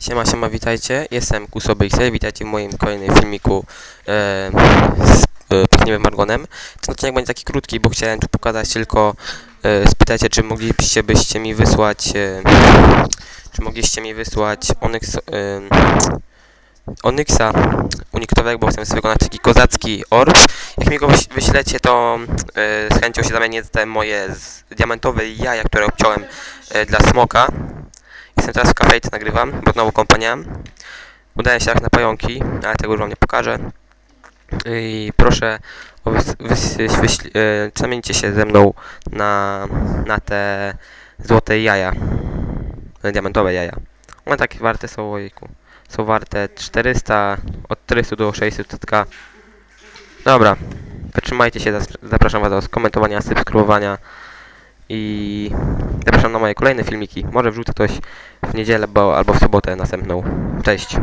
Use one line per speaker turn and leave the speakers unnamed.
Siema, siema, witajcie. Jestem Kusobixel, witajcie w moim kolejnym filmiku e, z e, Pikniemy Margonem. Ten odcinek będzie taki krótki, bo chciałem tu pokazać tylko, e, spytajcie, czy moglibyście byście mi wysłać, e, czy mogliście mi wysłać Onyx, e, Onyxa uniktowego, bo chcę wykonać taki kozacki orb. Jak mi go wyś- wyślecie, to e, z chęcią się zamienię te moje diamentowe jaja, które obciąłem e, dla smoka. Jestem teraz kafejce, nagrywam, bo znowu kompania. Udaję się jak na pająki, ale tego już wam nie pokażę. I proszę, e, zamieńcie się ze mną na, na te złote jaja. Diamentowe jaja. One takie warte są, ojku. Są warte 400, od 400 do 600 TK. Dobra, wytrzymajcie się, zapraszam was do skomentowania, subskrybowania i zapraszam na moje kolejne filmiki. Może wrzucę coś w niedzielę bo, albo w sobotę następną. Cześć.